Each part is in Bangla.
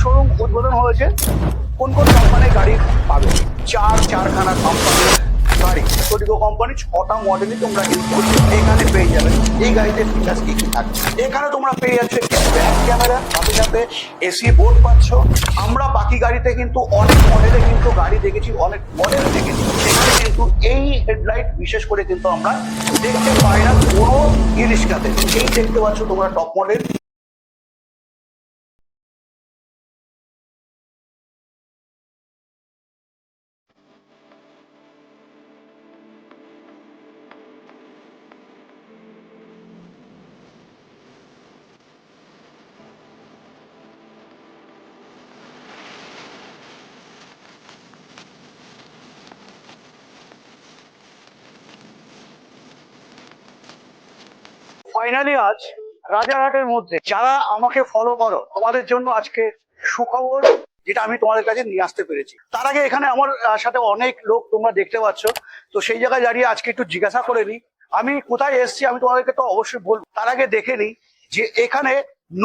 শোরুম উদ্বোধন হয়েছে। কোন কোন কোম্পানির গাড়ি পাবে? চার চারখানা কোম্পানির গাড়ি। টোটিকো কোম্পানি ছটা মডেলই তোমরা কিন্তু এখানে পেয়ে যাবে। এই গাড়িতে ফিচার্স কি কি থাকবে? এখানে তোমরা পেয়ে যাচ্ছে ব্যাক ক্যামেরা সাথে সাথে এসি বোর্ড পাচ্ছ। আমরা বাকি গাড়িতে কিন্তু অনেক মডেলে কিন্তু গাড়ি দেখেছি, অনেক মডেল দেখেছি। সেখানে কিন্তু এই হেডলাইট বিশেষ করে কিন্তু আমরা দেখতে পাই না কোনো ই রিক্সাতে এই দেখতে পাচ্ছ তোমরা টপ মডেল ফাইনালি আজ রাজারহাটের মধ্যে যারা আমাকে ফলো করো, তোমাদের জন্য আজকে সুখবর যেটা আমি তোমাদের কাছে নিয়ে আসতে পেরেছি। তার আগে এখানে আমার সাথে অনেক লোক তোমরা দেখতে পাচ্ছ, তো সেই জায়গায় দাঁড়িয়ে আজকে একটু জিজ্ঞাসা করে নিই। আমি কোথায় এসেছি আমি তোমাদেরকে তো অবশ্যই বলব। তার আগে দেখে নিই যে এখানে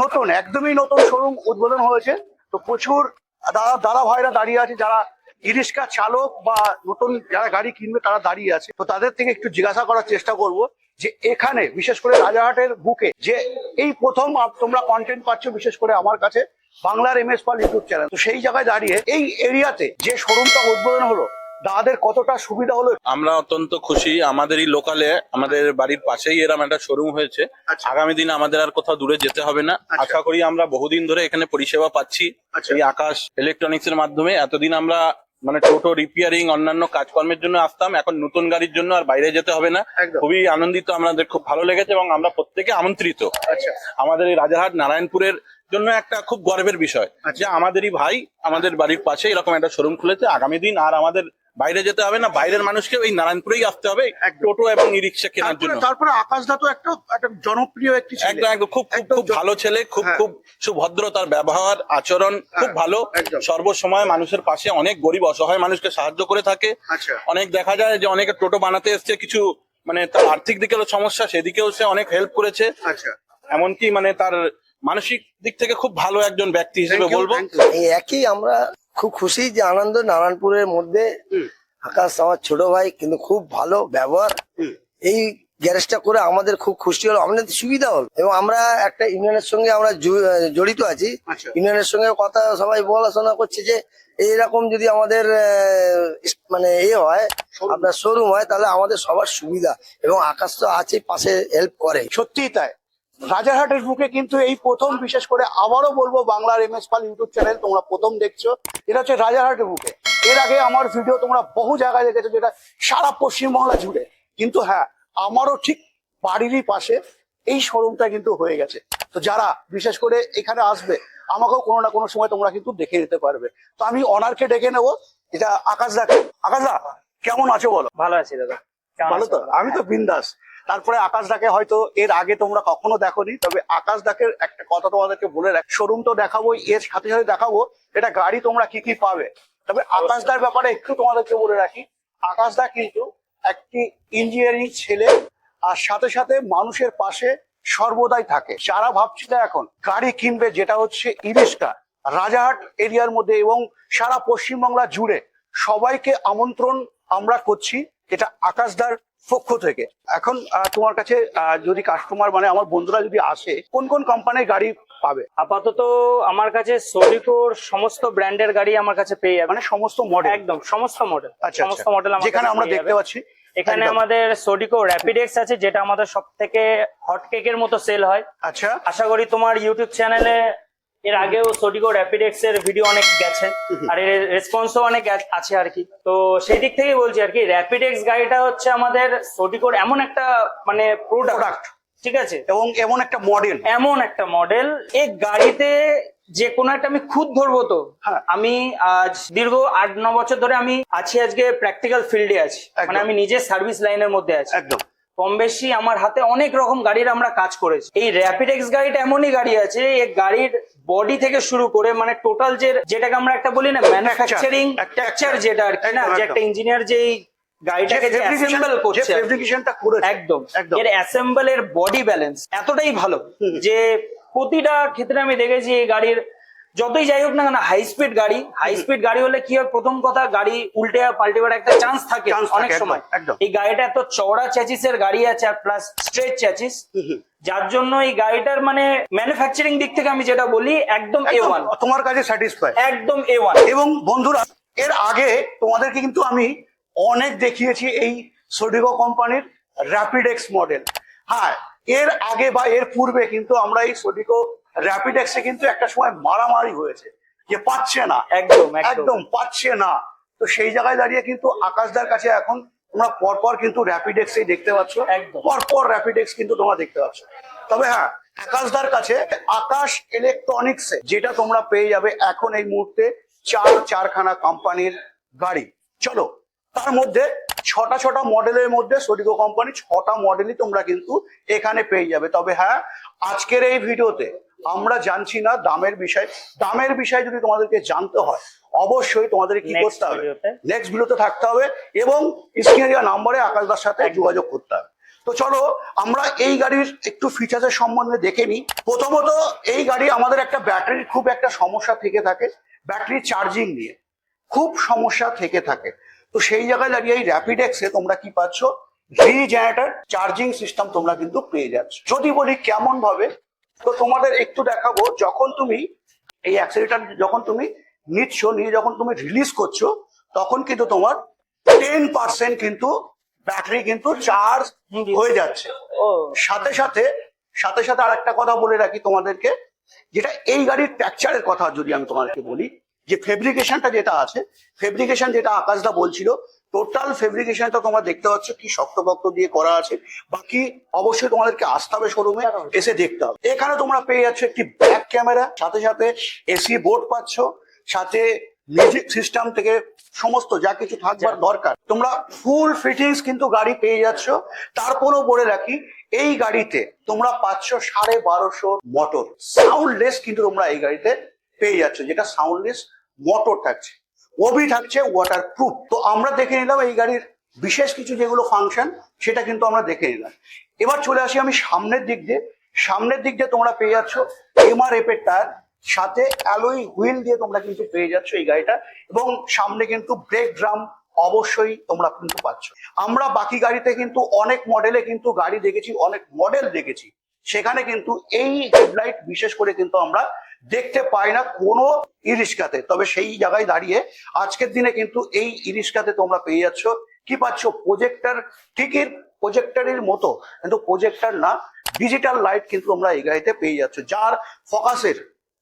নতুন, একদমই নতুন শোরুম উদ্বোধন হয়েছে। তো প্রচুর দাদা দাদা ভাইরা দাঁড়িয়ে আছে যারা ইরিস্কা চালক বা নতুন যারা গাড়ি কিনবে তারা দাঁড়িয়ে আছে। তো তাদের থেকে একটু জিজ্ঞাসা করার চেষ্টা করব যে এখানে বিশেষ করে রাজারহাটের বুকে যে এই প্রথম তোমরা কন্টেন্ট পাচ্ছ বিশেষ করে আমার কাছে বাংলার M S Pal YouTube channel তো সেই জায়গায় দাঁড়িয়ে এই এরিয়াতে যে শোরুমটা উদ্বোধন হলো দাদাদের কতটা সুবিধা হলো? আমরা অত্যন্ত খুশি। আমাদেরই লোকালে আমাদের বাড়ির পাশেই এরকম একটা শোরুম হয়েছে। আচ্ছা। আগামী দিনে আমাদের আর কোথাও দূরে যেতে হবে না। আচ্ছা। আশা করি আমরা বহুদিন ধরে এখানে পরিষেবা পাচ্ছি। আচ্ছা। এই আকাশ ইলেকট্রনিক্স এর মাধ্যমে। এতদিন আমরা মানে টোটো রিপেয়ারিং অন্যান্য কাজকর্মের জন্য আসতাম। এখন নতুন গাড়ির জন্য আর বাইরে যেতে হবে না। খুবই আনন্দিত আমাদের খুব ভালো লেগেছে এবং আমরা প্রত্যেকে আমন্ত্রিত। আচ্ছা। আমাদের এই রাজারহাট নারায়ণপুরের জন্য একটা খুব গর্বের বিষয়। আচ্ছা। যে আমাদেরই ভাই আমাদের বাড়ির পাশে এরকম একটা শোরুম খুলেছে। আগামী দিন আর আমাদের বাইরে যেতে হবে না বাইরের মানুষকে এই নারায়ণপুরেই আসতে হবে একদম। টোটো এবং ই রিক্সা কেনার জন্য। তারপরে আকাশদা তো একটা একটা জনপ্রিয় একটি ছেলে। একদম একদম। খুব খুব খুব ভালো ছেলে খুব হ্যাঁ। খুব সুভদ্র তার ব্যবহার আচরণ খুব হ্যাঁ, ভালো সর্বসময় মানুষের পাশে অনেক গরিব অসহায় মানুষকে সাহায্য করে থাকে। আচ্ছা। অনেক দেখা যায় যে অনেকে টোটো বানাতে এসছে কিছু মানে তার আর্থিক দিকেরও সমস্যা সেদিকেও সে অনেক হেল্প করেছে। আচ্ছা। এমনকি মানে তার মানসিক দিক থেকে খুব ভালো একজন ব্যক্তি হিসেবে বলব। এই একই আমরা খুব খুশি যে আনন্দ নারায়ণপুরের মধ্যে আকাশ আমার ছোট ভাই কিন্তু খুব ভালো ব্যবহার। এই গ্যারেজটা করে আমাদের খুব খুশি হলো আমাদের সুবিধা হলো। এবং আমরা একটা ইউনিয়নের সঙ্গে আমরা জড়িত আছি। আচ্ছা। ইউনিয়নের সঙ্গে কথা সবাই বলাশোনা করছে যে এইরকম যদি আমাদের মানে এ হয় আপনার শোরুম হয় তাহলে আমাদের সবার সুবিধা। এবং আকাশ তো আছে পাশে হেল্প করে। সত্যিই তাই। রাজারহাটের বুকে কিন্তু এই প্রথম বিশেষ করে আবারও বলব বাংলার M S Pal YouTube channel তোমরা প্রথম দেখছ। এটা হচ্ছে রাজারহাটের বুকে। এর আগে আমার ভিডিও তোমরা বহু জায়গায় দেখেছ যেটা সারা পশ্চিমবাংলা জুড়ে। কিন্তু হ্যাঁ আমারও ঠিক বাড়িরই পাশে এই শোরুমটা কিন্তু হয়ে গেছে। তো যারা বিশেষ করে এখানে আসবে আমাকেও কোনো না কোনো সময় তোমরা কিন্তু দেখে নিতে পারবে। তো আমি অনারকে ডেকে নেব। এটা আকাশ দাকে আকাশ দা কেমন আছো বলো? ভালো আছি দাদা। ভালো তো? আমি তো বিন্দাস। তারপরে আকাশ ডাকে হয়তো এর আগে তোমরা কখনো দেখোনি, তবে আকাশ ডাকের একটা কথা তোমাদেরকে বলে রাখ। শোরুম তো দেখাবো এর সাথে সাথে দেখাবো এটা গাড়ি তোমরা কি কি পাবে। তবে আকাশ দার ব্যাপারে একটু তোমাদেরকে বলে রাখি, আকাশ দা কিন্তু একটি ইঞ্জিনিয়ারিং ছেলে, আর সাথে সাথে মানুষের পাশে সর্বদাই থাকে। যারা ভাবছিল এখন গাড়ি কিনবে, যেটা হচ্ছে ইরিস্কা রাজাহাট এরিয়ার মধ্যে এবং সারা পশ্চিমবাংলা জুড়ে সবাইকে আমন্ত্রণ আমরা করছি। এটা আকাশদার পক্ষ থেকে। এখন তোমার কাছে যদি কাস্টমার মানে আমার বন্ধুরা যদি আসে কোন কোন কোম্পানির গাড়ি পাবে? আপাতত আমার কাছে সোডিকোর সমস্ত ব্র্যান্ডের গাড়ি আমার কাছে পেয়ে যাবে। মানে সমস্ত মডেল একদম সমস্ত মডেল আচ্ছা সমস্ত আচ্ছা। মডেল যেখানে আমরা দেখতে পাচ্ছি। এখানে আমাদের সোডিকো র্যাপিডেক্স আছে যেটা আমাদের সব থেকে হট কেকের মতো সেল হয়। আচ্ছা। আশা করি তোমার ইউটিউব চ্যানেলে এর আগেও সোডিকো র্যাপিডেক্স এর ভিডিও অনেক গেছে আর এর রেসপন্সও অনেক আছে আর কি। তো সেই দিক থেকেই বলছি আর কি র্যাপিডেক্স গাড়িটা হচ্ছে আমাদের সোডিকোর এমন একটা মানে প্রোডাক্ট ঠিক আছে? এবং এমন একটা মডেল এমন একটা মডেল এই গাড়িতে যে কোনো একটা আমি খুদ ধরবো তো। হ্যাঁ। আমি আজ দীর্ঘ আট ন বছর ধরে আমি আছি আজকে প্র্যাকটিক্যাল ফিল্ডে আছি। মানে আমি নিজে সার্ভিস লাইনের মধ্যে আছি। একদম। কম বেশি আমার হাতে অনেক রকম গাড়ির আমরা কাজ করেছি। এই র্যাপিড এক্স গাড়িটা এমনই গাড়ি আছে এই গাড়ির বডি থেকে শুরু করে মানে টোটাল যে যেটাকে আমরা একটা বলি না ম্যানুফ্যাকচারিং টেক্সচার যেটা আর কি না যে একটা ইঞ্জিনিয়ার যেই গাড়িটাকে যে অ্যাসেম্বল করছে ফেব্রিকেশনটা করে একদম। একদম। এর অ্যাসেম্বলের বডি ব্যালেন্স এতটাই ভালো যে প্রতিটা ক্ষেত্রে আমি দেখেছি এই গাড়ির যতই যাই হোক না কেন হাই স্পিড গাড়ি হাই স্পিড গাড়ি হলে কি হয়? প্রথম কথা গাড়ি উল্টে পাল্টে যাওয়ার একটা চান্স থাকে অনেক সময়। এই গাড়িটা এত চওড়া চ্যাচিসের গাড়ি আছে আর প্লাস স্ট্রেট চ্যাচিস যার জন্য এই গাড়িটার মানে ম্যানুফ্যাকচারিং দিক থেকে আমি যেটা বলি একদম এ ওয়ান তোমার কাছে স্যাটিসফাই একদম এ ওয়ান এবং বন্ধুরা এর আগে তোমাদেরকে কিন্তু আমি অনেক দেখিয়েছি এই সোডিগো কোম্পানির র্যাপিড এক্স মডেল হ্যাঁ এর আগে বা এর পূর্বে কিন্তু আমরা এই সোডিগো র্যাপিড এক্সে কিন্তু একটা সময় মারামারি হয়েছে। যে পাচ্ছে না। একদম একদম। পাচ্ছে না। তো সেই জায়গায় দাঁড়িয়ে কিন্তু আকাশদার কাছে এখন তোমরা পরপর কিন্তু র্যাপিড এক্স দেখতে পাচ্ছ। একদম। পরপর র্যাপিড এক্স কিন্তু তোমরা দেখতে পাচ্ছ। তবে হ্যাঁ আকাশদার কাছে আকাশ ইলেকট্রনিক্স যেটা তোমরা পেয়ে যাবে এখন এই মুহূর্তে চার চারখানা কোম্পানির গাড়ি। চলো তার মধ্যে ছটা ছটা মডেলের মধ্যে সোডিগো কোম্পানি ছটা মডেলই তোমরা কিন্তু এখানে পেয়ে যাবে। তবে হ্যাঁ আজকের এই ভিডিওতে আমরা জানছি না দামের বিষয়। দামের বিষয় যদি তোমাদেরকে জানতে হয় অবশ্যই তোমাদের কি করতে হবে? নেক্সট ভিডিওতে থাকতে হবে এবং স্ক্রিনে দেওয়া নাম্বারে আকাশদার সাথে যোগাযোগ করতে হবে। তো চলো আমরা এই গাড়ির একটু ফিচার্সের সম্বন্ধে দেখে নিই। প্রথমত এই গাড়ি আমাদের একটা ব্যাটারির খুব একটা সমস্যা থেকে থাকে ব্যাটারি চার্জিং নিয়ে। খুব সমস্যা থেকে থাকে। তো সেই জায়গায় দাঁড়িয়ে এই র্যাপিড এক্সে তোমরা কি পাচ্ছ? ভি জেনারেটর চার্জিং সিস্টেম তোমরা কিন্তু পেয়ে যাচ্ছ। যদি বলি কেমন ভাবে তো তোমাদের একটু দেখাবো যখন তুমি এই অ্যাক্সিলেটার যখন তুমি নিচ্ছ নিয়ে যখন তুমি রিলিজ করছ তখন কিন্তু তোমার টেন পার্সেন্ট কিন্তু ব্যাটারি কিন্তু চার্জ হয়ে যাচ্ছে। সাথে সাথে সাথে সাথে আর একটা কথা বলে রাখি তোমাদেরকে যেটা এই গাড়ির টেক্সচারের কথা যদি আমি তোমাদেরকে বলি যে ফেব্রিকেশনটা যেটা আছে ফেব্রিকেশন যেটা আকাশদা বলছিল টোটাল ফেব্রিকেশনটা তোমরা দেখতে পাচ্ছ কি শক্ত শক্তপক্ত দিয়ে করা আছে। বাকি অবশ্যই তোমাদেরকে আসতে হবে শোরুমে এসে দেখতে হবে। এখানে তোমরা পেয়ে যাচ্ছ একটি ব্যাক ক্যামেরা সাথে সাথে এসি বোর্ড পাচ্ছ সাথে মিউজিক সিস্টেম থেকে সমস্ত যা কিছু থাকবার দরকার। তোমরা ফুল ফিটিংস কিন্তু গাড়ি পেয়ে যাচ্ছ। তারপরেও বলে রাখি এই গাড়িতে তোমরা পাচ্ছ সাড়ে বারোশো মোটর সাউন্ডলেস কিন্তু তোমরা এই গাড়িতে পেয়ে যাচ্ছ যেটা সাউন্ডলেস মোটর থাকছে। ওবি থাকছে ওয়াটার প্রুফ তো আমরা দেখে নিলাম এই গাড়ির বিশেষ কিছু যেগুলো ফাংশন সেটা কিন্তু আমরা দেখে নিলাম। এবার চলে আসি আমি সামনের দিক দিয়ে। সামনের দিক দিয়ে তোমরা পেয়ে যাচ্ছ এমআরএফ এর টায়ার, সাথে অ্যালোই হুইল দিয়ে তোমরা কিন্তু পেয়ে যাচ্ছ এই গাড়িটা, এবং সামনে কিন্তু ব্রেক ড্রাম অবশ্যই তোমরা কিন্তু পাচ্ছ। আমরা বাকি গাড়িতে কিন্তু অনেক মডেলে কিন্তু গাড়ি দেখেছি, অনেক মডেল দেখেছি। সেখানে কিন্তু এই হেডলাইট বিশেষ করে কিন্তু আমরা দেখতে পাই না কোনো ইরিস্কাতে তবে সেই জায়গায় দাঁড়িয়ে আজকের দিনে কিন্তু এই ইরিস্কাতে তোমরা পেয়ে যাচ্ছ। কি পাচ্ছ? প্রজেক্টর ঠিকই প্রজেক্টরের মতো। কিন্তু প্রজেক্টার না, ডিজিটাল লাইট কিন্তু তোমরা এই গাড়িতে পেয়ে যাচ্ছ। যার ফোকাসের,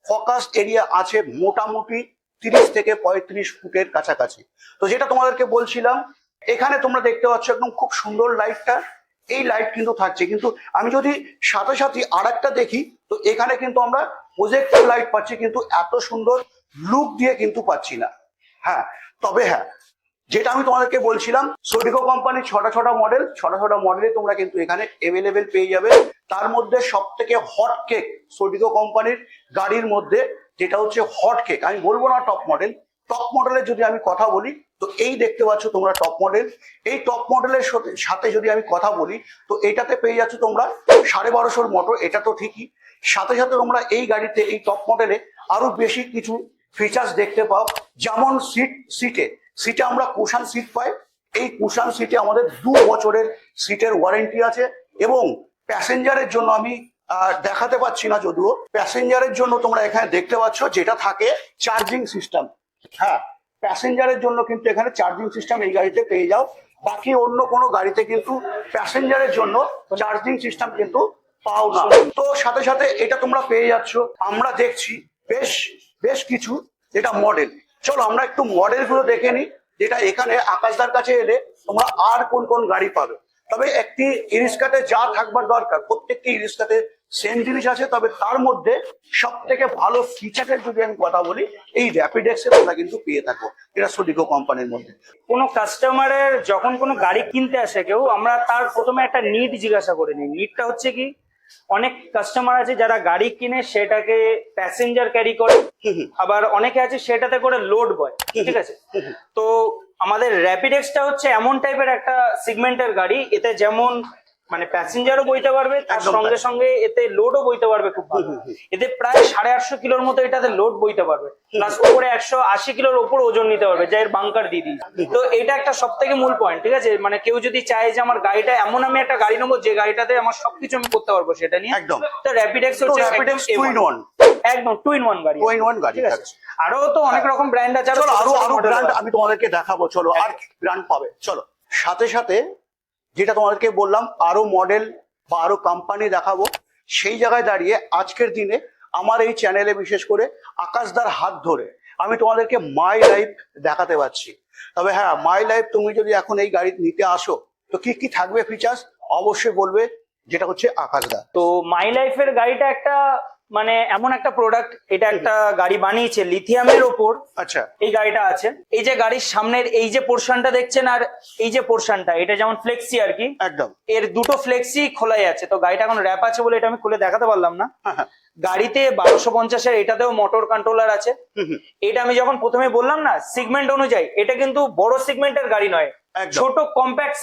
ফোকাস এরিয়া আছে মোটামুটি তিরিশ থেকে পঁয়ত্রিশ ফুটের কাছাকাছি। তো যেটা তোমাদেরকে বলছিলাম, এখানে তোমরা দেখতে পাচ্ছ একদম খুব সুন্দর লাইটটা। এই লাইট কিন্তু থাকছে। কিন্তু আমি যদি সাথে সাথে আর দেখি, তো এখানে কিন্তু আমরা প্রজেক্টর লাইট পাচ্ছি কিন্তু এত সুন্দর লুক দিয়ে কিন্তু পাচ্ছি না। হ্যাঁ তবে হ্যাঁ যেটা আমি তোমাদেরকে বলছিলাম সোডিকো কোম্পানির ছটা ছটা মডেল ছটা ছটা মডেলে তোমরা কিন্তু এখানে এভেলেবেল পেয়ে যাবে। তার মধ্যে সব থেকে হট কেক সোডিকো কোম্পানির গাড়ির মধ্যে, যেটা হচ্ছে হট কেক আমি বলব না টপ মডেল টপ মডেলের যদি আমি কথা বলি তো এই দেখতে পাচ্ছ তোমরা টপ মডেল এই টপ মডেলের সাথে- যদি আমি কথা বলি, তো এটাতে পেয়ে যাচ্ছ তোমরা সাড়ে বারোশোর মোটর এটা তো ঠিকই। সাথে সাথে তোমরা এই গাড়িতে, এই টপ মডেলে আরও বেশি কিছু ফিচার্স দেখতে পাও। যেমন সিট সিটে সিটে আমরা কুশান সিট পাই। এই কুশান সিটে আমাদের দু বছরের সিটের ওয়ারেন্টি আছে এবং প্যাসেঞ্জারের জন্য আমি দেখাতে পাচ্ছি না যদিও। প্যাসেঞ্জারের জন্য তোমরা এখানে দেখতে পাচ্ছ যেটা থাকে চার্জিং সিস্টেম হ্যাঁ প্যাসেঞ্জারের জন্য কিন্তু এখানে চার্জিং সিস্টেম এই গাড়িতে পেয়ে যাও। বাকি অন্য কোনো গাড়িতে কিন্তু প্যাসেঞ্জারের জন্য চার্জিং সিস্টেম কিন্তু পাও না। তো সাথে সাথে এটা তোমরা পেয়ে যাচ্ছ। আমরা দেখছি বেশ বেশ কিছু যেটা মডেল চলো আমরা একটু মডেলগুলো দেখে নিই, যেটা এখানে আকাশদার কাছে এলে তোমরা আর কোন কোন গাড়ি পাবে। তবে একটি ইরিস্কাতে যা থাকবার দরকার, প্রত্যেকটি ইরিস্কাতে সেম জিনিস আছে তবে তার মধ্যে সব থেকে ভালো ফিচারের যদি আমি কথা বলি এই র্যাপিড এক্সে তোমরা কিন্তু পেয়ে থাকো এটা সোডিকো কোম্পানির মধ্যে। কোনো কাস্টমারের যখন কোনো গাড়ি কিনতে আসে কেউ আমরা তার প্রথমে একটা নিট জিজ্ঞাসা করে নিই। নিটটা হচ্ছে কি অনেক কাস্টমার আছে যারা গাড়ি কিনে সেটাকে প্যাসেঞ্জার ক্যারি করে আবার অনেকে আছে সেটাতে করে লোড বয় ঠিক আছে? তো আমাদের র্যাপিড এক্সটা হচ্ছে এমন টাইপের একটা সিগমেন্টের গাড়ি এতে যেমন মানে প্যাসেঞ্জারও বইতে পারবে তার সঙ্গে সঙ্গে এতে লোডও বইতে পারবে খুব ভালো। এতে প্রায় সাড়ে আটশো কিলোর মতো এটাতে লোড বইতে পারবে। প্লাস উপরে একশো আশি কিলোর উপর ওজন নিতে পারবে যা এর বাংকার দিয়ে দিই তো এটা একটা সব থেকে মূল পয়েন্ট ঠিক আছে? মানে কেউ যদি চায় যে আমার গাড়িটা এমন আমি একটা গাড়ি নেব যে গাড়িটাতে আমার সবকিছু আমি করতে পারব সেটা নিয়ে একদম। তো র্যাপিড এক্স হচ্ছে X two একদম টু ইন ওয়ান গাড়ি Two in one গাড়ি ঠিক আছে? আরও তো অনেক রকম ব্র্যান্ড আছে আরও আরও ব্র্যান্ড আমি তোমাদেরকে দেখাবো চলো আর কি ব্র্যান্ড পাবে? চলো সাথে সাথে যেটা তোমাদেরকে বললাম, আরও মডেল বা আরও কোম্পানি দেখাবো, সেই জায়গায় দাঁড়িয়ে আজকের দিনে আমার এই চ্যানেলে বিশেষ করে আকাশদার হাত ধরে আমি তোমাদেরকে মাই লাইফ দেখাতে পারছি। তবে হ্যাঁ মাই লাইফ তুমি যদি এখন এই গাড়ি নিতে আসো, তো কি কি থাকবে ফিচার্স অবশ্যই বলবে, যেটা হচ্ছে আকাশদা তো মাই লাইফের গাড়িটা একটা মানে এমন একটা প্রোডাক্ট এটা একটা গাড়ি বানিয়েছে লিথিয়ামের ওপর। আচ্ছা। এই গাড়িটা আছে। এই যে গাড়ির সামনের এই যে পোর্শনটা দেখছেন আর এই যে পোর্শনটা এটা যেমন ফ্লেক্সি আর কি একদম। এর দুটো ফ্লেক্সি খোলাই আছে। তো গাড়িটা এখন র্যাপ আছে বলে এটা আমি খুলে দেখাতে পারলাম না। হ্যাঁ, হ্যাঁ। গাড়িতে বারোশো পঞ্চাশের এটাতেও মোটর কন্ট্রোলার আছে। এটা আমি যখন প্রথমে বললাম না সিগমেন্ট অনুযায়ী এটা কিন্তু বড় সিগমেন্টের গাড়ি নয়। ছোট কম্প্যাক্ট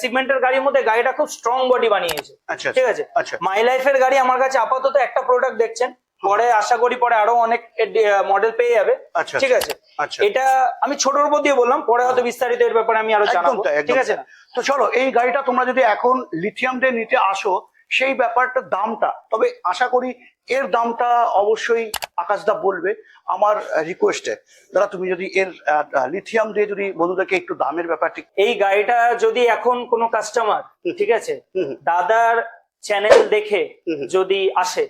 সিগমেন্টের গাড়ির মধ্যে গাড়িটা খুব স্ট্রং বডি বানিয়েছে। আচ্ছা ঠিক আছে? আচ্ছা মাই লাইফের গাড়ি আমার কাছে আপাতত একটা প্রোডাক্ট দেখছেন। পরে আশা করি পরে আরও অনেক মডেল পেয়ে যাবে। আচ্ছা, ঠিক আছে? আচ্ছা। এটা আমি ছোটর উপর দিয়ে বললাম পরে হয়তো বিস্তারিত এর ব্যাপারে আমি আরও জানাব। ঠিক আছে? তো চলো এই গাড়িটা তোমরা যদি এখন লিথিয়াম দিয়ে নিতে আসো সেই ব্যাপারটা দামটা তবে আশা করি এর দামটা অবশ্যই আকাশদা বলবে আমার রিকোয়েস্টে দাদা তুমি যদি এর লিথিয়াম দিয়ে যদি বন্ধুদেরকে একটু দামের ব্যাপারটি এই গাড়িটা যদি এখন কোনো কাস্টমার ঠিক আছে। দাদার চ্যানেল দেখে। যদি আসে।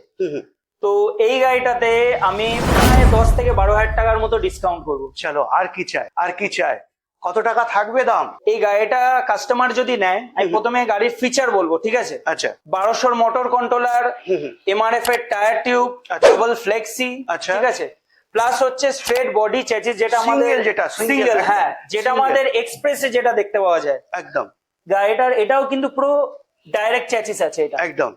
তো এই গাড়িটাতে আমি প্রায় দশ থেকে বারো হাজার টাকার মতো ডিসকাউন্ট করব চলো আর কি চাই আর কি চাই কত টাকা থাকবে দাম? এই গাড়িটা কাস্টমার যদি নেয় আমি প্রথমে গাড়ির ফিচার বলব ঠিক আছে? আচ্ছা। বারোশোর মোটর কন্ট্রোলার। এমআরএফ এর টায়ার টিউব। ডাবল ফ্লেক্সি আচ্ছা। ঠিক আছে? প্লাস হচ্ছে স্ট্রেট বডি চ্যাচিস যেটা আমাদের যেটা, সিঙ্গেল হ্যাঁ যেটা আমাদের এক্সপ্রেসে যেটা দেখতে পাওয়া যায়। একদম। গাড়িটার এটাও কিন্তু পুরো ডাইরেক্ট চ্যাচিস আছে এটা। একদম।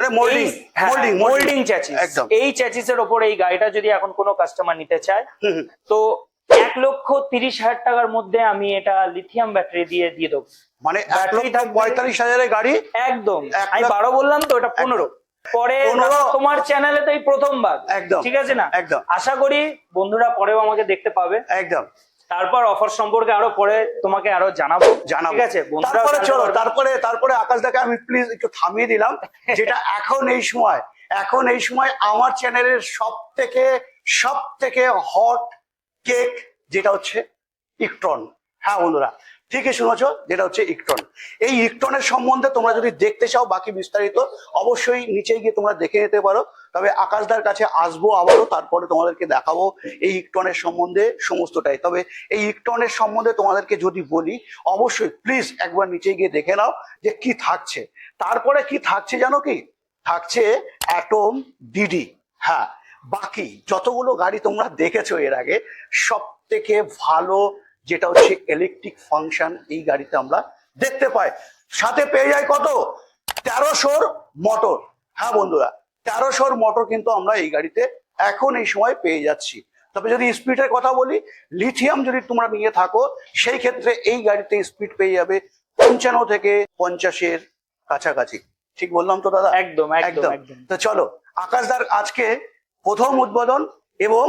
মোল্ডিং মোল্ডিং মোল্ডিং চ্যাচিস একদম। এই চ্যাচিসের এই গাড়িটা যদি এখন কোনো কাস্টমার নিতে চায়। তো এক লক্ষ তিরিশ হাজার টাকার মধ্যে আমি এটা লিথিয়াম ব্যাটারি দিয়ে দিয়ে দেবো। মানে এক লক্ষ পঁয়তাল্লিশ হাজারের গাড়ি? একদম। আমি বারো বললাম তো এটা পনেরো। পরে তোমার চ্যানেলে তো এই প্রথমবার। একদম। ঠিক আছে না? একদম। আশা করি বন্ধুরা পরেও আমাকে দেখতে পাবে। একদম। তারপর অফার সম্পর্কে আরও পরে তোমাকে আরও জানাব। জানাব। ঠিক আছে তারপরে চলো পারবে। তারপরে আকাশ আকাশদাকে আমি প্লিজ একটু থামিয়ে দিলাম যেটা এখন এই সময় এখন এই সময় আমার চ্যানেলের সব থেকে সব থেকে হট কেক যেটা হচ্ছে ইকট্রন। হ্যাঁ বন্ধুরা, ঠিকই শুনেছ, যেটা হচ্ছে ইকট্রন। এই ইকট্রনের সম্বন্ধে তোমরা যদি দেখতে চাও বাকি বিস্তারিত, অবশ্যই নিচে গিয়ে তোমরা দেখে নিতে পারো। তবে আকাশদার কাছে আসব আবারও, তারপরে তোমাদেরকে দেখাবো এই ইকট্রনের সম্বন্ধে সমস্তটাই। তবে এই ইকট্রনের সম্বন্ধে তোমাদেরকে যদি বলি, অবশ্যই প্লিজ একবার নিচে গিয়ে দেখে নাও যে কি থাকছে। তারপরে কি থাকছে জানো কি? থাকছে অ্যাটম ডিডি হ্যাঁ বাকি যতগুলো গাড়ি তোমরা দেখেছ এর আগে, সব থেকে ভালো যেটা হচ্ছে ইলেকট্রিক ফাংশন এই গাড়িতে আমরা দেখতে পাই। সাথে পেয়ে যায় কত? তেরোশোর মোটর হ্যাঁ বন্ধুরা তেরোশোর মোটর কিন্তু আমরা এই গাড়িতে এখন এই সময় পেয়ে যাচ্ছি। তবে যদি স্পিডের কথা বলি লিথিয়াম যদি তোমরা নিয়ে থাকো সেই ক্ষেত্রে এই গাড়িতে স্পিড পেয়ে যাবে পঞ্চান্ন থেকে পঞ্চাশের কাছাকাছি। ঠিক বললাম তো দাদা? একদম একদম। একদম। তো চলো আকাশদার আজকে প্রথম উদ্বোধন এবং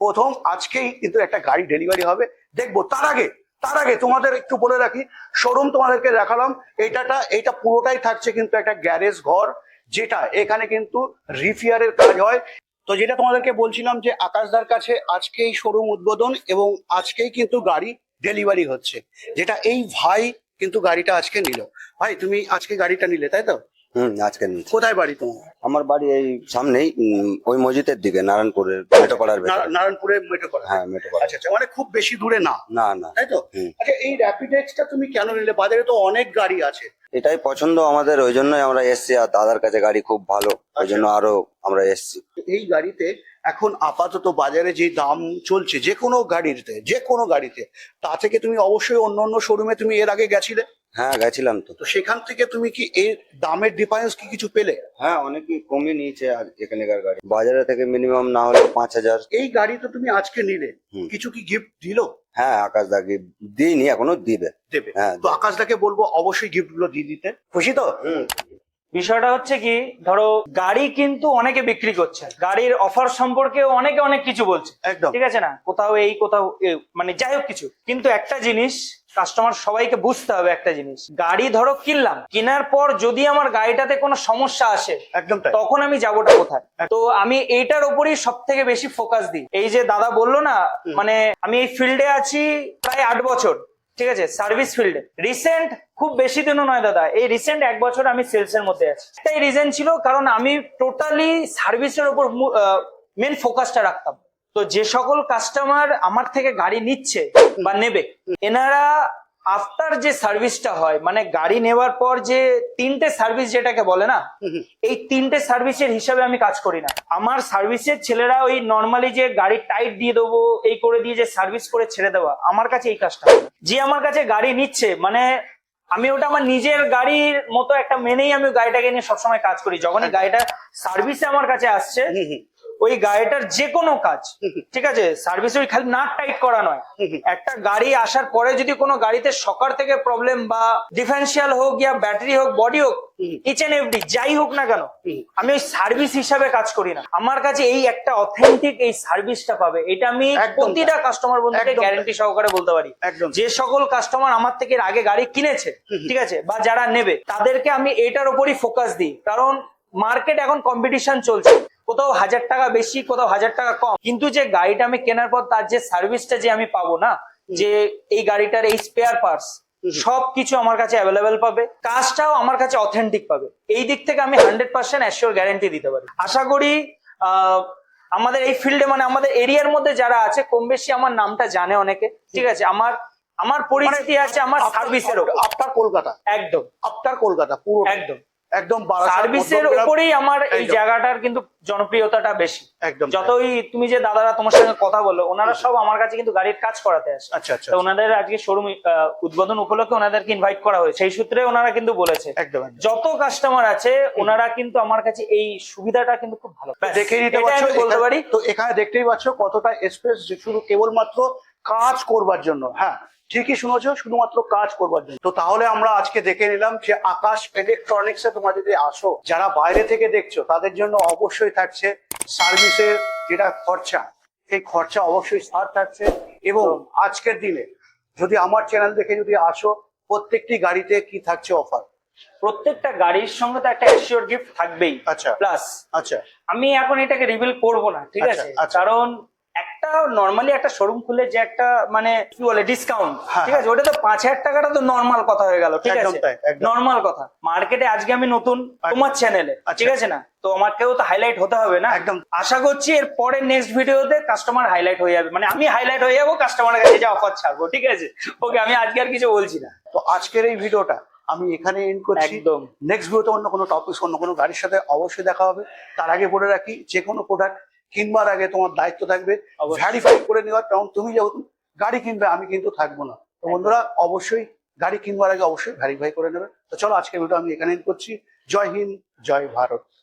প্রথম আজকেই কিন্তু একটা গাড়ি ডেলিভারি হবে। দেখব তার আগে তার আগে তোমাদের একটু বলে রাখি শোরুম তোমাদেরকে দেখালাম। এটাটা এটা পুরোটাই থাকছে কিন্তু একটা গ্যারেজ ঘর, যেটা এখানে কিন্তু রিপেয়ারের কাজ হয়। তো যেটা তোমাদেরকে বলছিলাম যে আকাশদার কাছে আজকেই শোরুম উদ্বোধন এবং আজকেই কিন্তু গাড়ি ডেলিভারি হচ্ছে, যেটা এই ভাই কিন্তু গাড়িটা আজকে নিল। ভাই, তুমি আজকে গাড়িটা নিলে, তাই তো? হুম, আজকে কোথায় বাড়ি তোমার? আমার বাড়ি এই সামনেই ওই মসজিদের দিকে নারায়ণপুরের মেটোপাড়ার ভেতরে। না- নারায়ণপুরে মেট্রো হ্যাঁ মেটোপাড়া আচ্ছা আচ্ছা মানে খুব বেশি দূরে না? না না। তাই তো? আচ্ছা এই র্যাপিড এক্সটা তুমি কেন নিলে? বাজারে তো অনেক গাড়ি আছে। এটাই পছন্দ আমাদের ওই জন্যই আমরা এসছি আর দাদার কাছে গাড়ি খুব ভালো ওই জন্য আরও আমরা এসছি। এই গাড়িতে এখন আপাতত বাজারে যে দাম চলছে যে কোনো গাড়িতে যে কোনো গাড়িতে তা থেকে তুমি অবশ্যই অন্য অন্য শোরুমে তুমি এর আগে গেছিলে? হ্যাঁ গেছিলাম তো। তো সেখান থেকে তুমি কি এই দামের ডিফারেন্স কি কিছু পেলে? হ্যাঁ অনেকই কমে নিয়েছে আর এখানকার গাড়ি। বাজারে থেকে মিনিমাম না হলে পাঁচ হাজার। এই গাড়ি তো তুমি আজকে নিলে। হুম। কিছু কি গিফট দিলো? হ্যাঁ আকাশ দা গিফট দিইনি এখনও দিবে। দেবে। হ্যাঁ তো আকাশ দাকে বলব অবশ্যই গিফটগুলো দিয়ে দিতে। খুশি তো? বিষয়টা হচ্ছে কি ধরো গাড়ি কিন্তু অনেকে বিক্রি করছে। গাড়ির অফার সম্পর্কে অনেকে অনেক কিছু বলছে। একদম। ঠিক আছে না? কোথাও এই কোথাও মানে যাই হোক কিছু। কিন্তু একটা জিনিস কাস্টমার সবাইকে বুঝতে হবে একটা জিনিস। গাড়ি ধরো কিনলাম কেনার পর যদি আমার গাড়িটাতে কোনো সমস্যা আসে একদম তখন আমি যাবোটা কোথায়? তো আমি এইটার উপরই সব থেকে বেশি ফোকাস দিই। এই যে দাদা বলল না মানে আমি এই ফিল্ডে আছি প্রায় আট বছর। ঠিক আছে সার্ভিস ফিল্ডে রিসেন্ট খুব বেশি দিনও নয় দাদা, এই রিসেন্ট এক বছর আমি সেলস এর মধ্যে আছি। একটাই রিজন ছিল, কারণ আমি টোটালি সার্ভিসের উপর মেন ফোকাসটা রাখতাম। তো যে সকল কাস্টমার আমার থেকে গাড়ি নিচ্ছে বা নেবে, এনারা আফটার যে সার্ভিসটা হয় মানে গাড়ি নেওয়ার পর যে তিনটে সার্ভিস যেটাকে বলে না এই তিনটে সার্ভিসের হিসাবে আমি কাজ করি না। আমার সার্ভিসের ছেলেরা ওই নর্মালি যে গাড়ি টাইট দিয়ে দেবো এই করে দিয়ে যে সার্ভিস করে ছেড়ে দেওয়া আমার কাছে এই কাজটা যে আমার কাছে গাড়ি নিচ্ছে মানে আমি ওটা আমার নিজের গাড়ির মতো একটা মেনেই আমি গাড়িটাকে নিয়ে সবসময় কাজ করি। যখনই গাড়িটা সার্ভিসে আমার কাছে আসছে ওই গাড়িটার যে কোনো কাজ ঠিক আছে? সার্ভিস ওই খালি না টাইট করা নয়। একটা গাড়ি আসার পরে যদি কোনো গাড়িতে সকার থেকে প্রবলেম বা ডিফারেন্সিয়াল হোক ইয়া ব্যাটারি হোক বডি হোক ইচ এন্ড এভরি যাই হোক না কেন আমি ওই সার্ভিস হিসাবে কাজ করি না। আমার কাছে এই একটা অথেন্টিক এই সার্ভিসটা পাবে। এটা আমি প্রতিটা কাস্টমার বন্ধুকে গ্যারান্টি সহকারে বলতে পারি। যে সকল কাস্টমার আমার থেকে আগে গাড়ি কিনেছে ঠিক আছে? বা যারা নেবে তাদেরকে আমি এটার উপরই ফোকাস দিই। কারণ মার্কেট এখন কম্পিটিশন চলছে। কোথাও হাজার টাকা বেশি কোথাও হাজার টাকা কম। কিন্তু যে গাড়িটা আমি কেনার পর তার যে সার্ভিসটা যে আমি পাবো না যে এই গাড়িটার এই স্পেয়ার পার্টস সব কিছু আমার কাছে অ্যাভেলেবেল পাবে। কাজটাও আমার কাছে অথেন্টিক পাবে। এই দিক থেকে আমি হান্ড্রেড পার্সেন্ট অ্যাসিওর গ্যারেন্টি দিতে পারি। আশা করি আমাদের এই ফিল্ডে মানে আমাদের এরিয়ার মধ্যে যারা আছে কম বেশি আমার নামটা জানে অনেকে। ঠিক আছে? আমার আমার পরিচিতি আছে আমার সার্ভিসের আপনার কলকাতা? একদম। আপনার কলকাতা পুরো। একদম। একদম সার্ভিসের উপরেই আমার এই জায়গাটার কিন্তু জনপ্রিয়তাটা বেশি। একদম যতই তুমি যে দাদারা তোমার সঙ্গে কথা বলো ওনারা সব আমার কাছে কিন্তু গাড়ির কাজ করাতে আসে। আচ্ছা আচ্ছা তো ওনাদের আজকে শোরুম উদ্বোধন উপলক্ষে ওনাদেরকে ইনভাইট করা হয়েছে। সেই সূত্রে ওনারা কিন্তু বলেছে একদম। যত কাস্টমার আছে ওনারা কিন্তু আমার কাছে এই সুবিধাটা কিন্তু খুব ভালো দেখে নিতে পারছ বলতে পারি। তো এখানে দেখতেই পাচ্ছ কতটা স্পেস শুধু কেবলমাত্র কাজ করবার জন্য হ্যাঁ। ঠিকই শুনেছো শুধুমাত্র কাজ করবার জন্য। তো তাহলে আমরা আজকে দেখে নিলাম যে আকাশ ইলেকট্রনিক্স এ তোমরা যদি আসো যারা বাইরে থেকে দেখছ তাদের জন্য অবশ্যই থাকছে সার্ভিসের যেটা খরচা সেই খরচা অবশ্যই ছাড় থাকছে। এবং আজকের দিনে যদি আমার চ্যানেল দেখে যদি আসো প্রত্যেকটি গাড়িতে কি থাকছে অফার প্রত্যেকটা গাড়ির সঙ্গে তো একটা অ্যাসিওর গিফট থাকবেই। আচ্ছা। প্লাস আচ্ছা। আমি এখন এটাকে রিভিল করব না ঠিক আচ্ছা, আছে? আচ্ছা। কারণ একটা নর্মালি একটা শোরুম খুলে যে একটা মানে কি বলে ডিসকাউন্ট হ্যাঁ, ঠিক আছে? ওটা তো পাঁচ হাজার টাকাটা তো নর্মাল কথা হয়ে গেল ঠিক আছে? নর্মাল কথা। মার্কেটে আজকে আমি নতুন তোমার চ্যানেলে আচ্ছা। ঠিক আছে না? তো আমাকেও তো হাইলাইট হতে হবে না? একদম। আশা করছি এর পরে নেক্সট ভিডিওতে কাস্টমার হাইলাইট হয়ে যাবে। মানে আমি হাইলাইট হয়ে যাব কাস্টমারের কাছে যা অফার ছাড়বো ঠিক আছে? ওকে আমি আজকে আর কিছু বলছি না। তো আজকের এই ভিডিওটা আমি এখানে এন্ড করছি। একদম। নেক্সট ভিডিওতে অন্য কোনো টপিক অন্য কোনো গাড়ির সাথে অবশ্যই দেখা হবে। তার আগে বলে রাখি যে কোনো প্রোডাক্ট কিনবার আগে তোমার দায়িত্ব থাকবে ভ্যারিফাই করে নেওয়ার কারণ তুমি যখন গাড়ি কিনবে আমি কিন্তু থাকব না। তো বন্ধুরা অবশ্যই গাড়ি কিনবার আগে অবশ্যই ভ্যারিফাই করে নেবে। তো চলো আজকে ভিডিও আমি এখানে করছি। জয় হিন্দ জয় ভারত।